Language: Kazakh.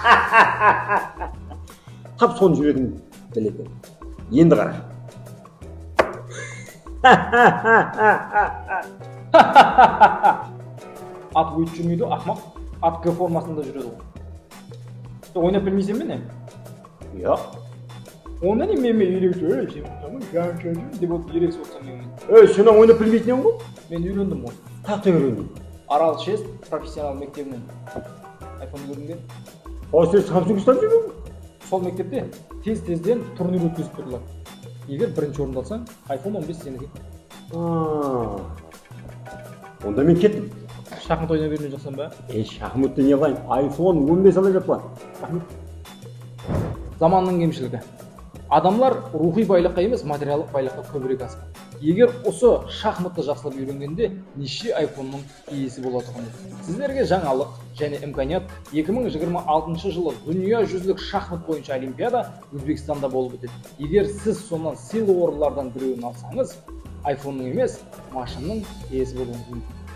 тап соны жүрегім біледі енді қара. Ат өйтіп жүрмейді ғой, ақымақ ат г формасында жүреді ғой. Сен ойнап білмейсің бе не? Жоқ онда не менімен ерегісіп ей сен деп отырып ерегісіп отырсың менімен ей сен ойнап білмейтін едің ғой? Мен үйрендім ғой. Қаяқтан үйрендің арал шест профессионал мектебінен. айфон үйренген ой сен самсунг ұстап жүрмедің сол мектепте тез тезден турнир өткізіп тұрдылар. Егер бірінші орынды алсаң айфон 15 сенікі А, онда мен кеттім. Шахмат ойнап үйренген жоқсың ба? Ей шахматты не қылайын? айфон он бес ала жатқан заманның кемшілігі. Адамлар рухи байлыққа емес материалдық байлыққа көбірек асқан. Егер осы шахматты жақсылап үйренгенде неше айфонның иесі болатұғын. Сіздерге жаңалық және имканият 2026 жылы дүние жүзілік шахмат бойынша олимпиада өзбекстанда болып өтеді. Егер сіз сонан сыйлы орындардан біреуін алсаңыз айфонның емес машинның иесі болуыңыз мүмкін.